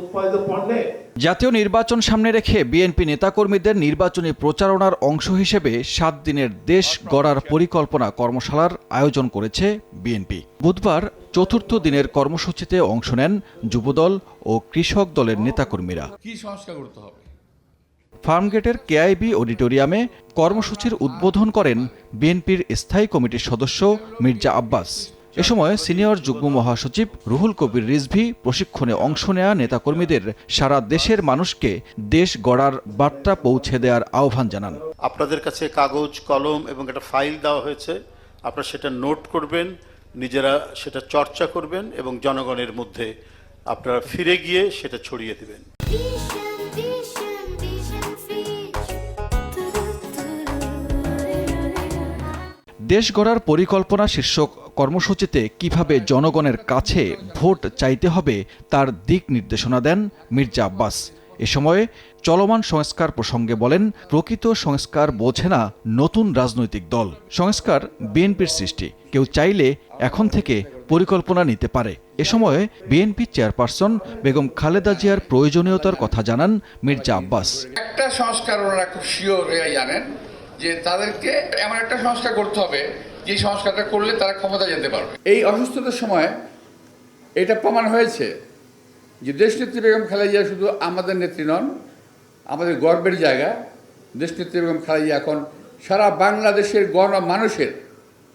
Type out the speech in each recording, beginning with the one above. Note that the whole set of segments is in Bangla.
উৎপাদিত পণ্যে জাতীয় নির্বাচন সামনে রেখে বিএনপি নেতাকর্মীদের নির্বাচনী প্রচারণার অংশ হিসেবে সাত দিনের দেশ গড়ার পরিকল্পনা কর্মশালার আয়োজন করেছে বিএনপি। বুধবার চতুর্থ দিনের কর্মসূচিতে অংশ নেন যুবদল ও কৃষক দলের নেতাকর্মীরা। কি সংস্কার করতে হবে? ফার্মগেটের কেআইবি অডিটোরিয়ামে কর্মসূচির উদ্বোধন করেন বিএনপির স্থায়ী কমিটির সদস্য মির্জা আব্বাস। এ সময় সিনিয়র যুগ্ম মহাসচিব রুহুল কবির রিজভি প্রশিক্ষণে অংশ নেয়া নেতাকর্মীদের সারা দেশের মানুষকে দেশ গড়ার বার্তা পৌঁছে দেওয়ার আহ্বান জানান। আপনাদের কাছে কাগজ কলম এবং একটা ফাইল দেওয়া হয়েছে। আপনারা সেটা নোট করবেন নিজেরা সেটা চর্চা করবেন এবং জনগণের মধ্যে আপনারা ফিরে গিয়ে সেটা ছড়িয়ে দেবেন। দেশ গড়ার পরিকল্পনা শীর্ষক কর্মসূচিতে কীভাবে জনগণের কাছে ভোট চাইতে হবে তার দিক নির্দেশনা দেন মির্জা আব্বাস। এ সময়ে চলমান সংস্কার প্রসঙ্গে বলেন, প্রকৃত সংস্কার বোঝে না নতুন রাজনৈতিক দল। সংস্কার বিএনপির সৃষ্টি। কেউ চাইলে এখন থেকে পরিকল্পনা নিতে পারে। এ সময়ে বিএনপি চেয়ারপারসন বেগম খালেদা জিয়ার প্রয়োজনীয়তার কথা জানান মির্জা আব্বাস। একটা সংস্কার ওনারা খুব শিওর জানেন যে তাদেরকে এমন একটা সংস্কার করতে হবে, যে সংস্কারটা করলে তারা ক্ষমতা যেতে পারবে। এই অসুস্থতার সময় এটা প্রমাণ হয়েছে যে দেশ দেশনেত্রী বেগম খালেজিয়া শুধু আমাদের নেত্রী নন, আমাদের গর্বের জায়গা। দেশ দেশনেত্রী বেগম খালেজিয়া এখন সারা বাংলাদেশের গণ মানুষের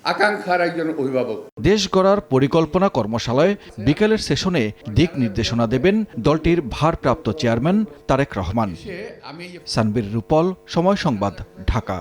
আকাঙ্ক্ষার একজন অভিভাবক। দেশ গড়ার পরিকল্পনা কর্মশালায় বিকেলের সেশনে দিক নির্দেশনা দেবেন দলটির ভারপ্রাপ্ত চেয়ারম্যান তারেক রহমান। সানবীর রূপল সময় সংবাদ ঢাকা।